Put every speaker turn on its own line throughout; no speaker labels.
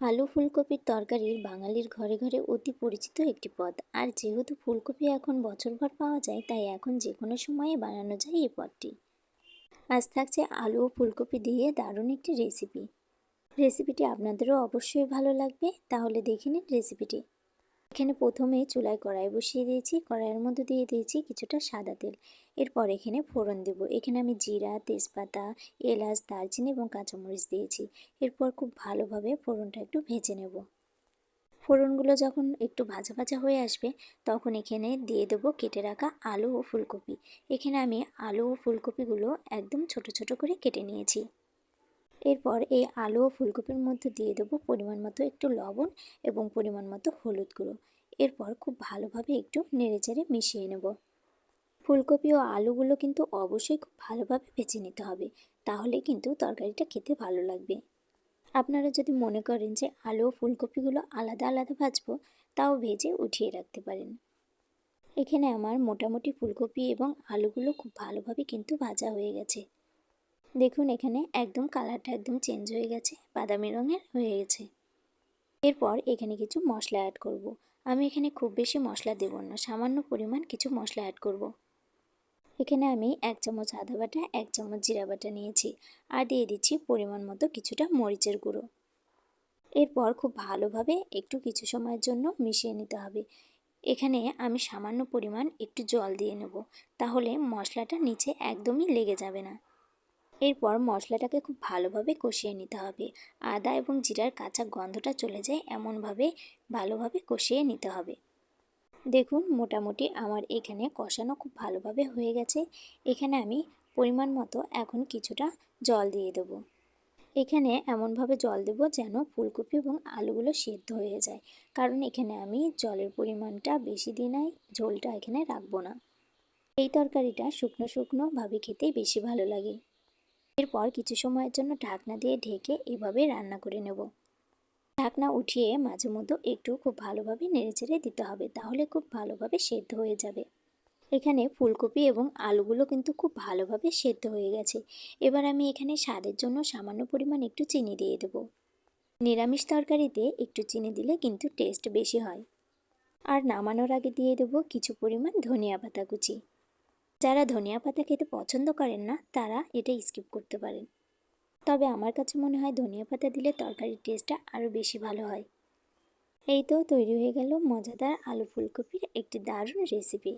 আলু ফুলকপির তরকারির বাঙালির ঘরে ঘরে অতি পরিচিত একটি পদ। আর যেহেতু ফুলকপি এখন বছরভর পাওয়া যায়, তাই এখন যে কোনো সময়ে বানানো যায় এই পদটি। আজ থাকছে আলু ও ফুলকপি দিয়ে দারুণ একটি রেসিপি। রেসিপিটি আপনাদেরও অবশ্যই ভালো লাগবে, তাহলে দেখে নিন রেসিপিটি। এখানে প্রথমে চুলায় কড়াই বসিয়ে দিয়েছি, কড়াইয়ের মধ্যে দিয়ে দিয়েছি কিছুটা সাদা তেল। এরপর এখানে ফোড়ন দেব। এখানে আমি জিরা, তেজপাতা, এলাচ, দারচিনি এবং কাঁচামরিচ দিয়েছি। এরপর খুব ভালোভাবে ফোড়নটা একটু ভেজে নেব। ফোড়নগুলো যখন একটু ভাজা ভাজা হয়ে আসবে, তখন এখানে দিয়ে দেবো কেটে রাখা আলু ও ফুলকপি। এখানে আমি আলু ও ফুলকপিগুলো একদম ছোট ছোট করে কেটে নিয়েছি। এরপর এই আলু ও ফুলকপির মধ্যে দিয়ে দেবো পরিমাণ মতো একটু লবণ এবং পরিমাণ মতো হলুদ গুঁড়ো। এরপর খুব ভালোভাবে একটু নেড়েচেড়ে মিশিয়ে নেব। ফুলকপি ও আলুগুলো কিন্তু অবশ্যই খুব ভালোভাবে ভেজে নিতে হবে। তাহলে কিন্তু তরকারিটা খেতে ভালো লাগবে। আপনারা যদি মনে করেন যে আলু ও ফুলকপিগুলো আলাদা আলাদা ভাজবো, তাও ভেজে উঠিয়ে রাখতে পারেন। এখানে আমার মোটামুটি ফুলকপি এবং আলুগুলো খুব ভালোভাবে কিন্তু ভাজা হয়ে গেছে। দেখুন, এখানে একদম কালারটা একদম চেঞ্জ হয়ে গেছে, বাদামি রঙের হয়ে গেছে। এরপর এখানে কিছু মশলা অ্যাড করব। আমি এখানে খুব বেশি মশলা দেব না, সামান্য পরিমাণ কিছু মশলা অ্যাড করব। এখানে আমি এক চামচ আদা বাটা, এক চামচ জিরা বাটা নিয়েছি আর দিয়ে দিচ্ছি পরিমাণ মতো কিছুটা মরিচের গুঁড়ো। এরপর খুব ভালোভাবে একটু কিছু সময়ের জন্য মিশিয়ে নিতে হবে। এখানে আমি সামান্য পরিমাণ একটু জল দিয়ে নেব, তাহলে মশলাটা নিচে একদমই লেগে যাবে না। এরপর মশলাটাকে খুব ভালোভাবে কষিয়ে নিতে হবে। আদা এবং জিরার কাঁচা গন্ধটা চলে যায়, এমনভাবে ভালোভাবে কষিয়ে নিতে হবে। দেখুন, মোটামুটি আমার এখানে কষানো খুব ভালোভাবে হয়ে গেছে। এখানে আমি পরিমাণ মতো এখন কিছুটা জল দিয়ে দেবো। এখানে এমনভাবে জল দেব যেন ফুলকপি এবং আলুগুলো সেদ্ধ হয়ে যায়। কারণ এখানে আমি জলের পরিমাণটা বেশি দিই নাই, ঝোলটা এখানে রাখব না। এই তরকারিটা শুকনো শুকনোভাবে খেতেই বেশি ভালো লাগে। এরপর কিছু সময়ের জন্য ঢাকনা দিয়ে ঢেকে এভাবে রান্না করে নেব। ঢাকনা উঠিয়ে মাঝে মধ্যে একটু খুব ভালোভাবে নেড়েচেড়ে দিতে হবে, তাহলে খুব ভালোভাবে সেদ্ধ হয়ে যাবে। এখানে ফুলকপি এবং আলুগুলো কিন্তু খুব ভালোভাবে সেদ্ধ হয়ে গেছে। এবার আমি এখানে স্বাদের জন্য সামান্য পরিমাণ একটু চিনি দিয়ে দেব। নিরামিষ তরকারিতে একটু চিনি দিলে কিন্তু টেস্ট বেশি হয়। আর নামানোর আগে দিয়ে দেব কিছু পরিমাণ ধনিয়া পাতা কুচি। যারা ধনিয়া পাতা খেতে পছন্দ করেন না, তারা এটা স্কিপ করতে পারেন। তবে আমার কাছে মনে হয় ধনিয়া পাতা দিলে তরকারির টেস্টটা আরও বেশি ভালো হয়। এই তো তৈরি হয়ে গেল মজাদার আলু ফুলকপির একটি দারুণ রেসিপি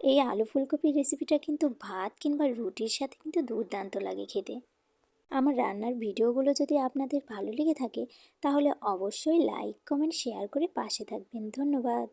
এই আলু ফুলকপির রেসিপিটা কিন্তু ভাত কিংবা রুটির সাথে কিন্তু দুর্দান্ত লাগে খেতে। আমার রান্নার ভিডিওগুলো যদি আপনাদের ভালো লেগে থাকে, তাহলে অবশ্যই লাইক কমেন্ট শেয়ার করে পাশে থাকবেন। ধন্যবাদ।